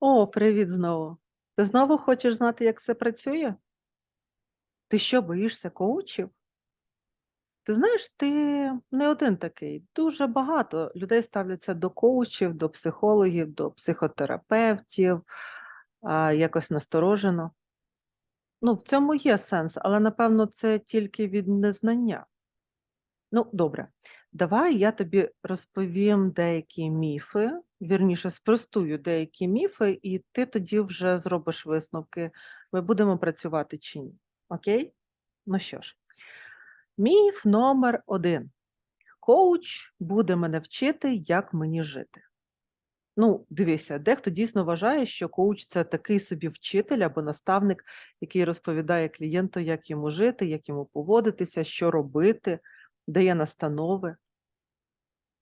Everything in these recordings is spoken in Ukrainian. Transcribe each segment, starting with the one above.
О, привіт знову. Ти знову хочеш знати, як це працює? Ти що, боїшся коучів? Ти знаєш, ти не один такий. Дуже багато людей ставляться до коучів, до психологів, до психотерапевтів, а, якось насторожено. Ну, в цьому є сенс, але напевно це тільки від незнання. Ну, добре, давай я тобі розповім деякі міфи, вірніше, спростую деякі міфи, і ти тоді вже зробиш висновки, ми будемо працювати чи ні. Окей? Ну що ж, міф номер один. Коуч буде мене вчити, як мені жити. Ну, дивися, дехто дійсно вважає, що коуч це такий собі вчитель або наставник, який розповідає клієнту, як йому жити, як йому поводитися, що робити, дає настанови.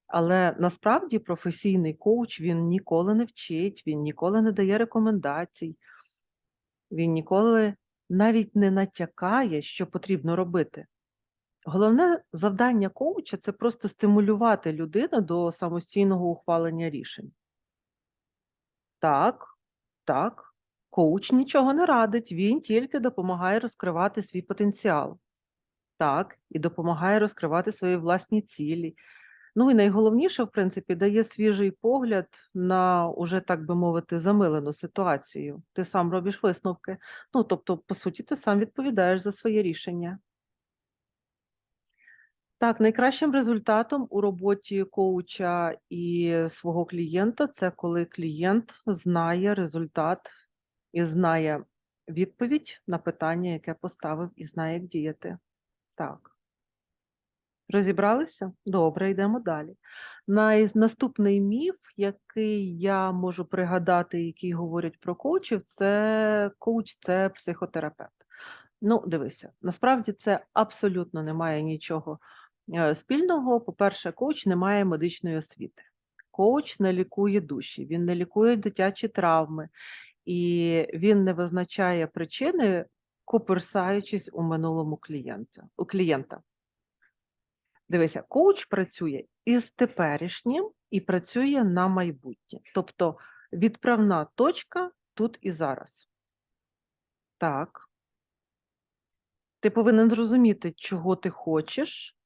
Але насправді професійний коуч він ніколи не вчить, він ніколи не дає рекомендацій, він ніколи навіть не натякає, що потрібно робити. Головне завдання коуча це просто стимулювати людину до самостійного ухвалення рішень. Так, так, коуч нічого не радить, він тільки допомагає розкривати свій потенціал. Так, і допомагає розкривати свої власні цілі. Ну і найголовніше, в принципі, дає свіжий погляд на уже, так би мовити, замилену ситуацію. Ти сам робиш висновки. Ну, тобто, по суті, ти сам відповідаєш за своє рішення. Так, найкращим результатом у роботі коуча і свого клієнта це коли клієнт знає результат і знає відповідь на питання, яке поставив, і знає, як діяти. Так. Розібралися? Добре, йдемо далі. Наступний міф, який я можу пригадати, який говорять про коучів, це коуч це психотерапевт. Ну, дивися, насправді це абсолютно не має нічого е, спільного. По-перше, коуч не має медичної освіти. Коуч не лікує душі, він не лікує дитячі травми, і він не визначає причини, коперсаючись у минулому клієнта. у клієнта. Дивися, коуч працює із теперішнім і працює на майбутнє. Тобто відправна точка тут і зараз. Так. Ти повинен зрозуміти, чого ти хочеш,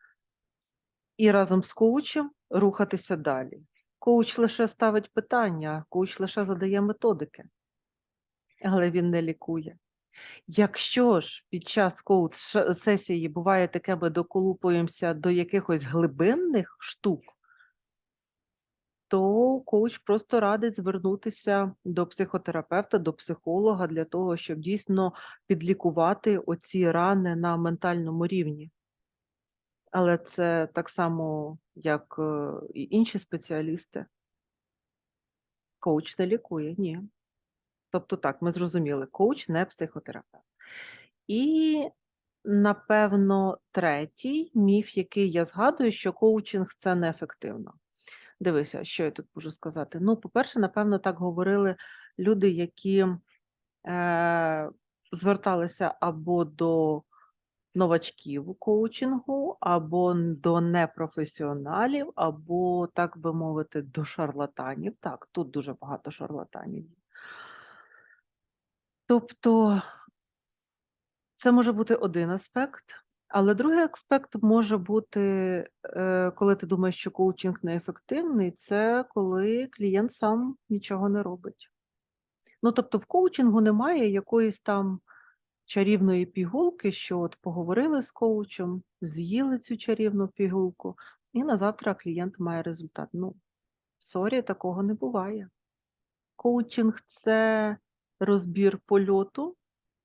і разом з коучем рухатися далі. Коуч лише ставить питання, коуч лише задає методики, але він не лікує. Якщо ж під час коуч сесії буває таке, ми доколупуємося до якихось глибинних штук, то коуч просто радить звернутися до психотерапевта, до психолога для того, щоб дійсно підлікувати оці рани на ментальному рівні. Але це так само, як е, і інші спеціалісти. Коуч не лікує, ні. Тобто, так, ми зрозуміли, коуч не психотерапевт. І, напевно, третій міф, який я згадую, що коучинг це неефективно. Дивися, що я тут можу сказати. Ну, по-перше, напевно, так говорили люди, які е, зверталися або до новачків коучингу, або до непрофесіоналів, або, так би мовити, до шарлатанів. Так, тут дуже багато шарлатанів. Тобто це може бути один аспект, але другий аспект може бути, е, коли ти думаєш, що коучинг неефективний, це коли клієнт сам нічого не робить. Ну, тобто, в коучингу немає якоїсь там чарівної пігулки, що от поговорили з коучем, з'їли цю чарівну пігулку, і на завтра клієнт має результат. Ну, сорі, такого не буває. Коучинг це розбір польоту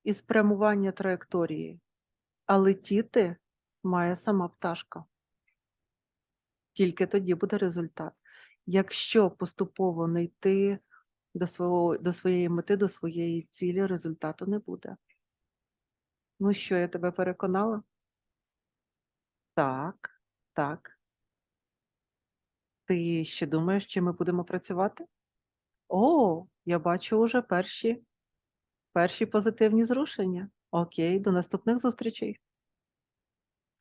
і спрямування траєкторії, а летіти має сама пташка. Тільки тоді буде результат. Якщо поступово не йти до, свого, до своєї мети, до своєї цілі, результату не буде. Ну що, я тебе переконала? Так, так. Ти ще думаєш, чи ми будемо працювати? О, я бачу уже перші, перші позитивні зрушення. Окей, до наступних зустрічей.